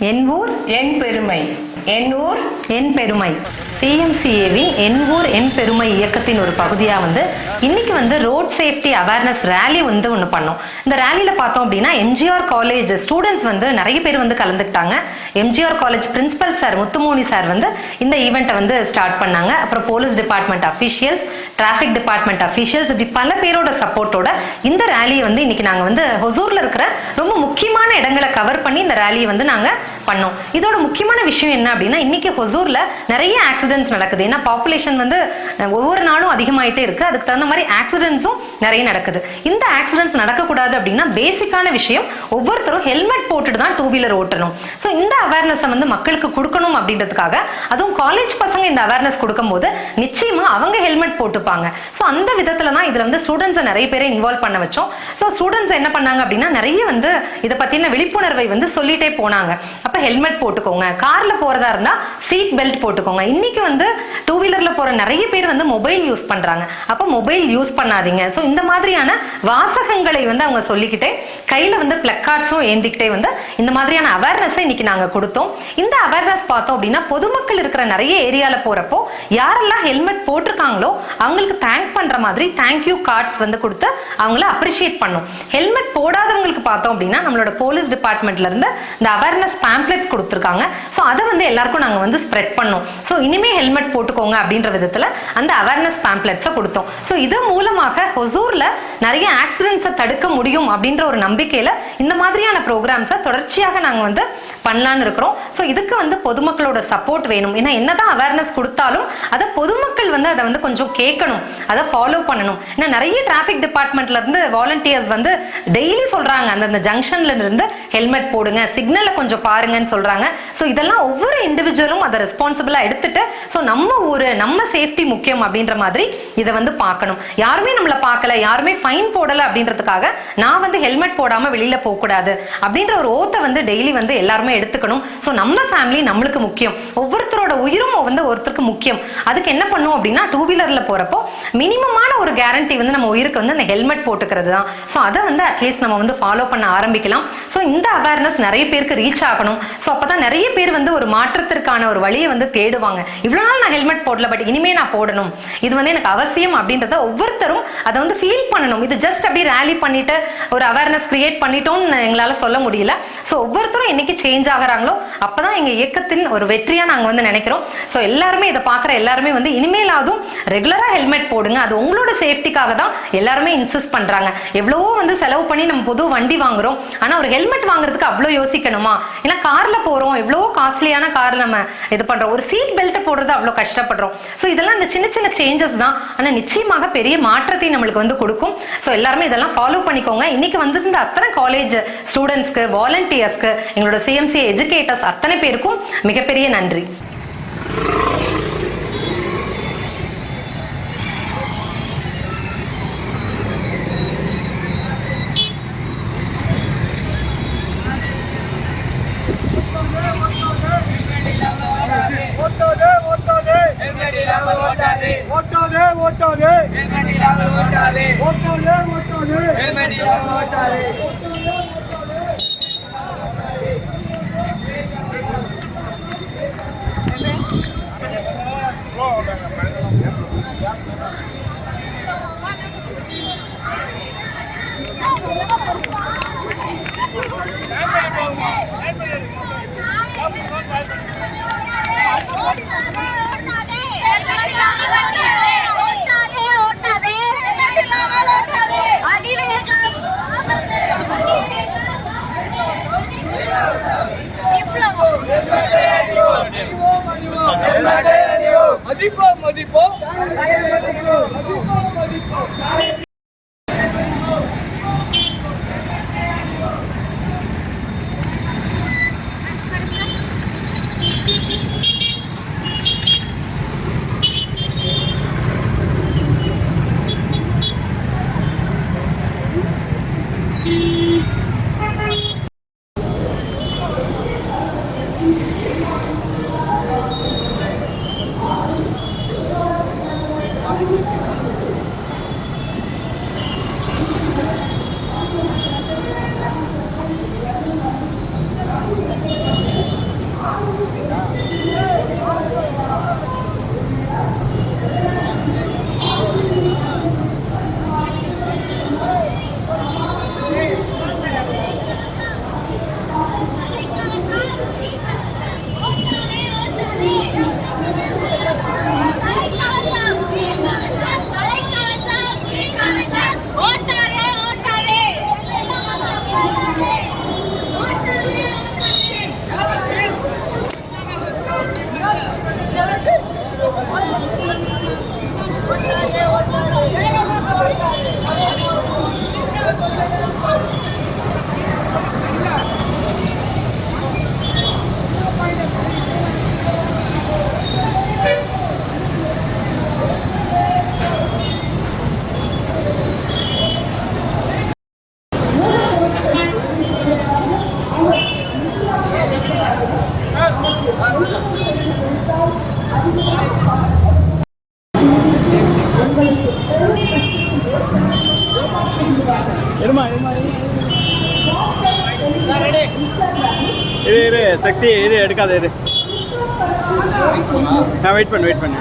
என் ஊர்? என் பெருமை. என் ஊர்? என் பெருமை. சிஎம்சிஏவி என் ஊர் என் பெருமை இயக்கத்தின் ஒரு பகுதியாக வந்து இன்னைக்கு வந்து ரோட் சேஃப்டி அவேர்னஸ் ரேலி வந்து ஒன்று பண்ணோம். இந்த ரேலியில் பார்த்தோம் அப்படின்னா எம்ஜிஆர் காலேஜ் ஸ்டூடெண்ட்ஸ் வந்து நிறைய பேர் வந்து கலந்துக்கிட்டாங்க. MGR college principal sir Muthumoni sir வந்து இந்த ஈவெண்ட்டை வந்து ஸ்டார்ட் பண்ணாங்க. அப்புறம் police department officials traffic department officials இப்படி பல பேரோட சப்போர்ட்டோட இந்த ரேலியை வந்து இன்னைக்கு நாங்கள் வந்து ஹொசூரில் இருக்கிற ரொம்ப முக்கியமான இடங்களை கவர் பண்ணி இந்த ரேலியை வந்து நாங்கள் பண்ணோம். இதோட முக்கியமான விஷயம் என்ன அப்படின்னா இன்னைக்கு ஹொசூரில் நிறைய ஆக்சிடென்ட்ஸ் நடக்குது. ஏன்னா பாப்புலேஷன் வந்து ஒவ்வொரு நாளும் அதிகமாயிட்டே இருக்கு. அதுக்கு தகுந்த மாதிரி ஆக்சிடென்ட்ஸும் நிறைய நடக்குது. இந்த ஆக்சிடென்ட்ஸ் நடக்கக்கூடாது அப்படின்னா பேசிக்கான விஷயம் ஒவ்வொருத்தரும் ஹெல்மெட் போட்டுட்டு தான் டூ வீலர் ஓட்டணும். ஸோ இந்த அவேர்னஸை வந்து மக்களுக்கு கொடுக்கணும் அப்படின்றதுக்காக அதுவும் காலேஜ் பசங்க இந்த அவேர்னஸ் கொடுக்கும்போது நிச்சயமா அவங்க ஹெல்மெட் போட்டுப்பாங்க. ஸோ அந்த விதத்துல தான் இதுல வந்து ஸ்டூடெண்ட்ஸை நிறைய பேரை இன்வால்வ் பண்ண வச்சோம். ஸோ ஸ்டூடெண்ட்ஸ் என்ன பண்ணாங்க அப்படின்னா நிறைய வந்து இதை பத்தின விழிப்புணர்வை வந்து சொல்லிட்டே போனாங்க. அப்ப ஹெல்மெட் போட்டுக்கோங்க. கார்ல போறதா இருந்தா சீட் பெல்ட் போட்டுக்கோங்க. இன்னைக்கு வந்து டூ வீலரில் போற நிறைய பேர் வந்து மொபைல் யூஸ் பண்றாங்க. அப்போ மொபைல் யூஸ் பண்ணாதீங்க. ஸோ இந்த மாதிரியான வாசகங்களை வந்து அவங்க சொல்லிக்கிட்டே கையில் வந்து பிளக்கார்ட்ஸும் ஏந்திக்கிட்டே வந்து இந்த மாதிரியான அவேர்னஸை இன்னைக்கு நாங்க கொடுத்தோம். இந்த அவேர்னஸ் பார்த்தோம் அப்படின்னா பொதுமக்கள் இருக்கிற நிறைய ஏரியால போறப்போ யாரெல்லாம் ஹெல்மெட் போட்டிருக்காங்களோ அவங்களுக்கு தேங்க் பண்ற மாதிரி தேங்க்யூ கார்ட்ஸ் வந்து கொடுத்து அவங்கள அப்ரிஷியேட் பண்ணும். ஹெல்மெட் போடாதவங்களுக்கு பார்த்தோம் அப்படின்னா நம்மளோட போலீஸ் டிபார்ட்மெண்ட்ல இருந்து இந்த அவேர்னஸ் பேம்ப்ளெட் கொடுத்துருக்காங்க. ஸோ அதை வந்து எல்லாருக்கும் நாங்கள் வந்து ஸ்ப்ரெட் பண்ணோம். ஸோ எல்லாருமே ஹெல்மெட் போட்டுக்கோங்க அப்படின்ற விதத்தில் அந்த அவேர்னஸ் பேம்ப்ளெட்ஸை கொடுத்தோம். ஸோ இது மூலமாக ஹொசூரில் நிறைய ஆக்சிடென்ட்ஸை தடுக்க முடியும் அப்படின்ற ஒரு நம்பிக்கையில் இந்த மாதிரியான ப்ரோக்ராம்ஸை தொடர்ச்சியாக நாங்கள் வந்து பண்ணலான்னு இருக்கிறோம். ஸோ இதுக்கு வந்து பொதுமக்களோட சப்போர்ட் வேணும். ஏன்னா என்னதான் அவேர்னஸ் கொடுத்தாலும் அதை பொதுமக்கள் வந்து அதை வந்து கொஞ்சம் கேட்கணும். அதை ஃபாலோ பண்ணணும். ஏன்னா நிறைய டிராஃபிக் டிபார்ட்மெண்ட்ல இருந்து வாலண்டியர்ஸ் வந்து டெய்லி சொல்றாங்க. அந்தந்த ஜங்ஷன்ல இருந்து ஹெல்மெட் போடுங்க. சிக்னலை கொஞ்சம் பாருங்கன்னு சொல்றாங்க. ஸோ இதெல்லாம் ஒவ்வொரு இண்டிவிஜுவலும் அதை ரெஸ்பான்சிபிளா எடுத்துட்டு ஸோ நம்ம ஊர் நம்ம சேஃப்டி முக்கியம் அப்படின்ற மாதிரி இதை வந்து பார்க்கணும். யாருமே நம்மளை பார்க்கல யாருமே ஃபைன் போடல அப்படின்றதுக்காக நான் வந்து ஹெல்மெட் போடாம வெளியில போகக்கூடாது அப்படின்ற ஒரு ஓத்தை வந்து டெய்லி வந்து எல்லாருமே எடுத்துக்கணும். ஸோ நம்ம ஃபேமிலி நம்மளுக்கு முக்கியம். ஒவ்வொருத்தரோட உயிரும் வந்து ஒருத்தருக்கு முக்கியம். அதுக்கு என்ன பண்ணும் அப்படின்னா டூ வீலர்ல போறப்போ மினிமமான ஒரு கேரண்டி வந்து நம்ம உயிருக்கு வந்து அந்த ஹெல்மெட் போட்டுக்கிறது தான். ஸோ அதை வந்து அட்லீஸ்ட் நம்ம வந்து ஃபாலோ பண்ண ஆரம்பிக்கலாம். ஸோ இந்த அவேர்னஸ் நிறைய பேருக்கு ரீச் ஆகணும். ஸோ அப்பதான் நிறைய பேர் வந்து ஒரு மாற்றத்திற்கான ஒரு வழியை வந்து தேடுவாங்க. இவ்வளோ நாள் நான் ஹெல்மெட் போடல பட் இனிமே நான் போடணும். இது வந்து எனக்கு அவசியம் அப்படின்றத ஒவ்வொருத்தரும் அதை வந்து ஃபீல் பண்ணணும். இது ஜஸ்ட் அப்படியே ரேலி பண்ணிட்டு ஒரு அவேர்னஸ் கிரியேட் பண்ணிட்டோம்னு எங்களால் சொல்ல முடியல. ஸோ ஒவ்வொருத்தரும் என்னைக்கு சேஞ்ச் ஆகுறாங்களோ அப்பதான் எங்க இயக்கத்தின் ஒரு வெற்றியா நாங்க வந்து நினைக்கிறோம். ஸோ எல்லாருமே இதை பார்க்குற எல்லாருமே வந்து இனிமேலாவதும் ரெகுலரா ஹெல்மெட் போடுங்க. அது உங்களோட சேஃப்டிக்காக தான் எல்லாருமே இன்சிஸ்ட் பண்றாங்க. எவ்வளவோ வந்து செலவு பண்ணி நம்ம புது வண்டி வாங்குறோம். ஆனா ஒரு ஹெல்மெட் வாங்குறதுக்கு அவ்வளோ யோசிக்கணுமா? ஏன்னா கார்ல போறோம். எவ்வளவோ காஸ்ட்லியான கார் நம்ம இது பண்றோம். ஒரு சீட் பெல்ட் போடுறது அவ்வளோ கஷ்டப்படுறோம். ஸோ இதெல்லாம் இந்த சின்ன சின்ன சேஞ்சஸ் தான். ஆனா நிச்சயமாக பெரிய மாற்றத்தை நம்மளுக்கு வந்து கொடுக்கும். ஸோ எல்லாருமே இதெல்லாம் ஃபாலோ பண்ணிக்கோங்க. இன்னைக்கு வந்து இந்த அத்தனை காலேஜ் ஸ்டூடெண்ட்ஸ்க்கு வாலண்டியர்ஸ்க்கு எங்களோட சிஎம்சி எஜுகேட்டர்ஸ் அத்தனை பேருக்கும் மிகப்பெரிய நன்றி. ఓటాలి ఓటాలి ఓటాలి காயம் மதிப்போம் இரு இரு சக்தி இரு எடுக்காத இரு. நான் வெயிட் பண்ணு வெயிட் பண்ணு.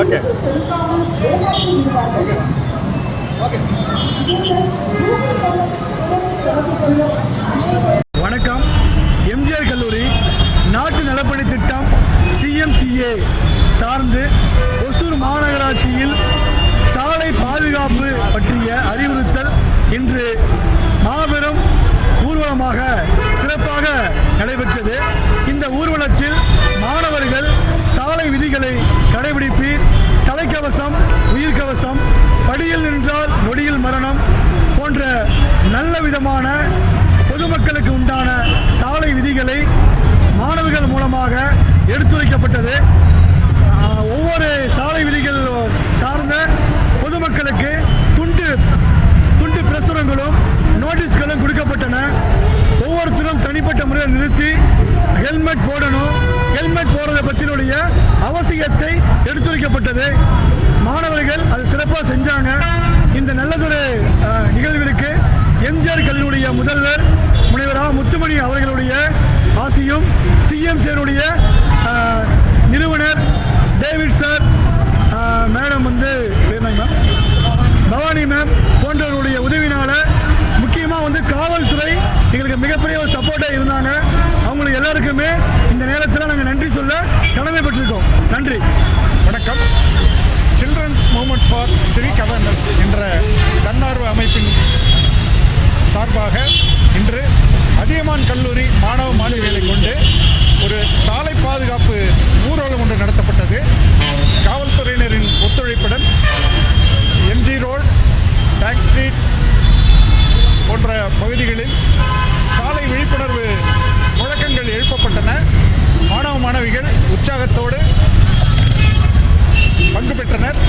ஓகே வணக்கம். எம்ஜிஆர் கல்லூரி நாட்டு நலப்பணி திட்டம் சிஎம்சிஏ சார்ந்து ஒசூர் மாநகராட்சியில் எடுத்துரைக்கப்பட்டது என்ற தன்னார்வ அமைப்பின் சார்பாக இன்று அதியமான் கல்லூரி மாணவ மாணவிகளை கொண்டு ஒரு சாலை பாதுகாப்பு ஊர்வலம் ஒன்று நடத்தப்பட்டது. காவல்துறையினரின் ஒத்துழைப்புடன் எம்ஜி ரோடு டேங்க் ஸ்ட்ரீட் போன்ற பகுதிகளில் சாலை விழிப்புணர்வு முழக்கங்கள் எழுப்பப்பட்டன. மாணவ மாணவிகள் உற்சாகத்தோடு பங்கு பெற்றனர்.